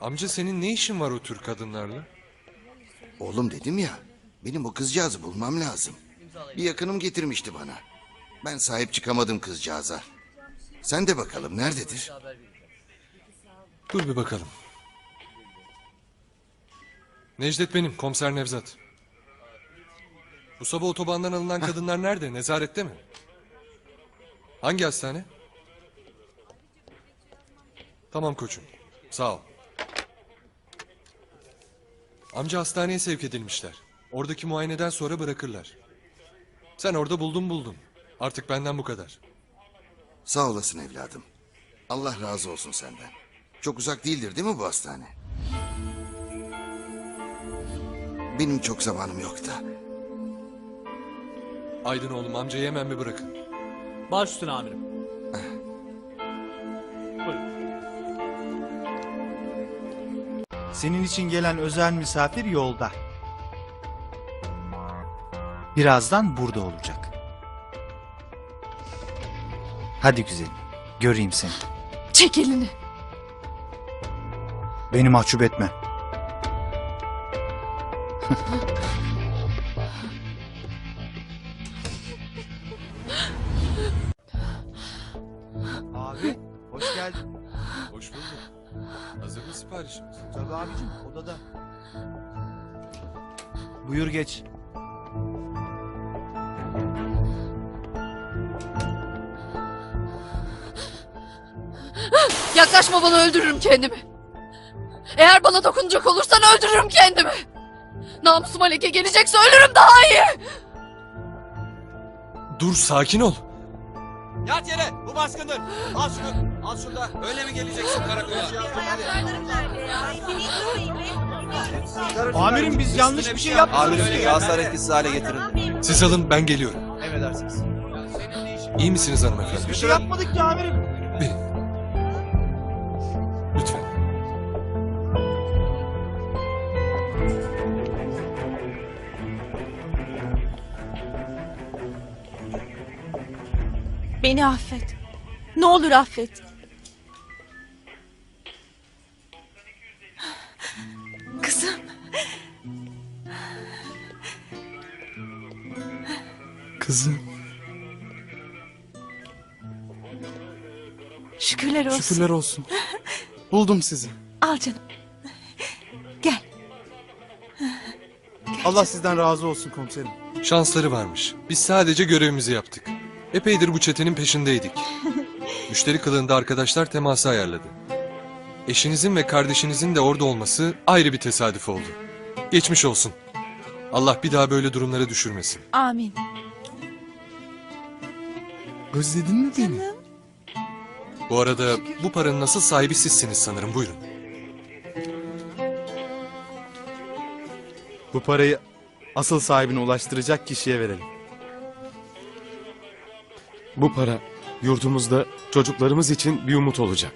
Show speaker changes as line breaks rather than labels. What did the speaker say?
Amca senin ne işin var o tür kadınlarla?
Oğlum dedim ya, benim o kızcağızı bulmam lazım. Bir yakınım getirmişti bana. Ben sahip çıkamadım kızcağıza. Sen de bakalım nerededir?
Dur bir bakalım. Necdet benim, komiser Nevzat. Bu sabah otobandan alınan kadınlar nerede? Nezarette mi? Hangi hastane? Tamam koçum. Sağ ol. Amca hastaneye sevk edilmişler. Oradaki muayeneden sonra bırakırlar. Sen orada buldun buldun. Artık benden bu kadar.
Sağ olasın evladım. Allah razı olsun senden. Çok uzak değildir değil mi bu hastane? Benim çok zamanım yok da.
Aydın oğlum amcayı hemen bir bırakın.
Baş üstüne amirim.
Senin için gelen özel misafir yolda. Birazdan burada olacak. Hadi güzelim, göreyim seni.
Çek elini.
Beni mahcup etme. Abi, hoş geldin.
Hoş bulduk. Hazır mı siparişimiz?
Tabii abicim, odada. Buyur geç.
Yaklaşma bana öldürürüm kendimi. Eğer bana dokunacak olursan öldürürüm kendimi. Namusuma leke gelecekse ölürüm daha iyi.
Dur sakin ol.
Yat yere. Bu baskındır. Al şunu. Al şunu da. Öyle mi geleceksin karakola?
Amirim biz yanlış bir şey yapmadık.
Amirim şahıslar etkisiz hale getirin.
Siz alın ben geliyorum.
Emredersiniz.
İyi misiniz hanımefendi?
Bir şey yapmadık ki amirim.
Benim. Lütfen.
Beni affet. Ne olur affet.
Kızım
Şükürler olsun.
şükürler olsun. Buldum sizi.
Al canım. Gel.
Allah sizden razı olsun komiserim.
Şansları varmış. Biz sadece görevimizi yaptık. Epeydir bu çetenin peşindeydik. Müşteri kılığında arkadaşlar teması ayarladı. Eşinizin ve kardeşinizin de orada olması ayrı bir tesadüf oldu. Geçmiş olsun. Allah bir daha böyle durumlara düşürmesin.
Amin.
Özledin mi beni?
Bu arada bu paranın nasıl sahibi sizsiniz sanırım. Buyurun.
Bu parayı asıl sahibine ulaştıracak kişiye verelim. Bu para yurdumuzda çocuklarımız için bir umut olacak.